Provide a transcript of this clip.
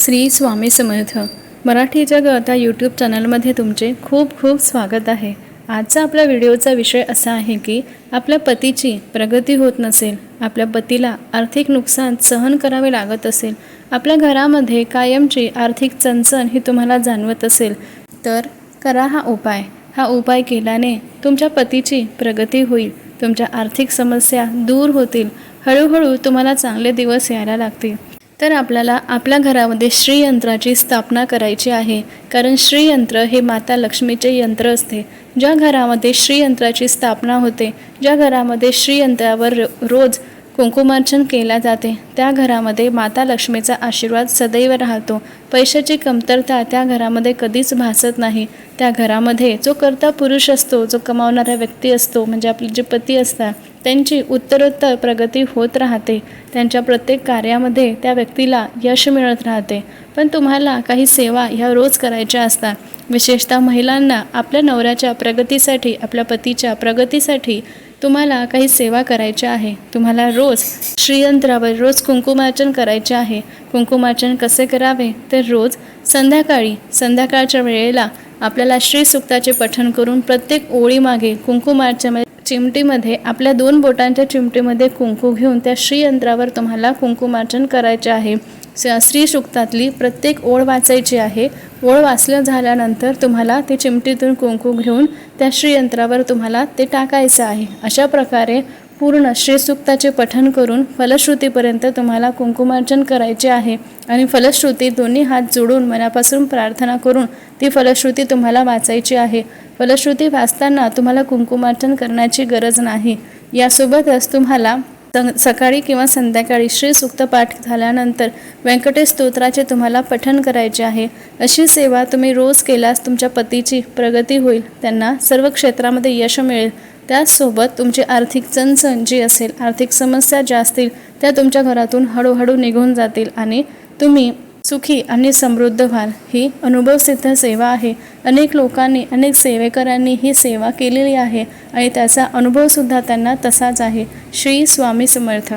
श्री स्वामी समर्थ. मराठी जगत या यूट्यूब चॅनलमध्ये तुमचे खूप खूप स्वागत आहे. आजचा आपल्या व्हिडिओचा विषय असा आहे की आपल्या पतीची प्रगती होत नसेल आपल्या पतीला आर्थिक नुकसान सहन करावे लागत असेल आपल्या घरामध्ये कायमची आर्थिक चणचण ही तुम्हाला जाणवत असेल तर करा हा उपाय. हा उपाय केल्याने तुमच्या पतीची प्रगती होईल तुमच्या आर्थिक समस्या दूर होतील हळूहळू तुम्हाला चांगले दिवस यायला लागतील. तर आपल्याला आपल्या घरामध्ये श्रीयंत्राची स्थापना करायची आहे. कारण श्रीयंत्र हे माता लक्ष्मीचे यंत्र असते. ज्या घरामध्ये श्रीयंत्राची स्थापना होते ज्या घरामध्ये श्रीयंत्रावर रो- रोज कुंकुमार्चन केल्या जाते. त्या घरामध्ये माता लक्ष्मीचा आशीर्वाद सदैव राहतो. पैशाची कमतरता त्या घरामध्ये कधीच भासत नाही. त्या घरामध्ये जो करता पुरुष असतो जो कमावणारा व्यक्ती असतो म्हणजे आपले जे पती असतात त्यांची उत्तरोत्तर प्रगती होत राहते. त्यांच्या प्रत्येक कार्यामध्ये त्या व्यक्तीला यश मिळत राहते. पण तुम्हाला काही सेवा ह्या रोज करायच्या असतात. विशेषतः महिलांना आपल्या नवऱ्याच्या प्रगतीसाठी आपल्या पतीच्या प्रगतीसाठी तुम्हाला काही सेवा करायच्या आहे. तुम्हाला रोज श्रीयंत्रावर रोज कुंकुमार्चन करायचे आहे. कुंकुमार्चन कसे करावे? तर रोज संध्याकाळी संध्याकाळच्या वेळेला आपल्याला श्रीसुक्ताचे पठण करून प्रत्येक ओळीमागे कुंकुमार्चन चिमटीमध्ये आपल्या दोन बोटांच्या चिमटीमध्ये कुंकू घेऊन त्या श्रीयंत्रावर तुम्हाला कुंकुमार्चन करायचे आहे. स- श्रीसुक्तातली प्रत्येक ओळ वाचायची आहे. ओळ वाचलं झाल्यानंतर तुम्हाला ते चिमटीतून कुंकू घेऊन त्या श्रीयंत्रावर तुम्हाला ते टाकायचं आहे. अशा प्रकारे पूर्ण श्रीसुक्ताचे पठन करून फलश्रुतीपर्यंत तुम्हाला कुंकुमार्चन करायचे आहे आणि फलश्रुती दोन्ही हात जोडून मनापासून प्रार्थना करून ती फलश्रुती तुम्हाला वाचायची आहे. फलश्रुती वाचताना तुम्हाला कुंकुमार्चन करण्याची गरज नाही. यासोबतच तुम्हाला सकाळी किंवा संध्याकाळी श्री सुक्त पाठ झाल्यानंतर व्यंकटेश स्तोत्राचे तुम्हाला पठण करायचे आहे. अशी सेवा तुम्ही रोज केल्यास तुमच्या पतीची प्रगती होईल. त्यांना सर्व क्षेत्रामध्ये यश मिळेल. त्याचसोबत तुमची आर्थिक चणचण जी असेल आर्थिक समस्या ज्या असतील त्या तुमच्या घरातून हळूहळू निघून जातील आणि तुम्ही सुखी आणि समृद्ध व्हाल. ही अनुभवसिद्ध सेवा आहे. अनेक लोकांनी अनेक सेवेकरांनी ही सेवा केलेली आहे आणि त्याचा अनुभवसुद्धा त्यांना तसाच आहे. श्री स्वामी समर्थ.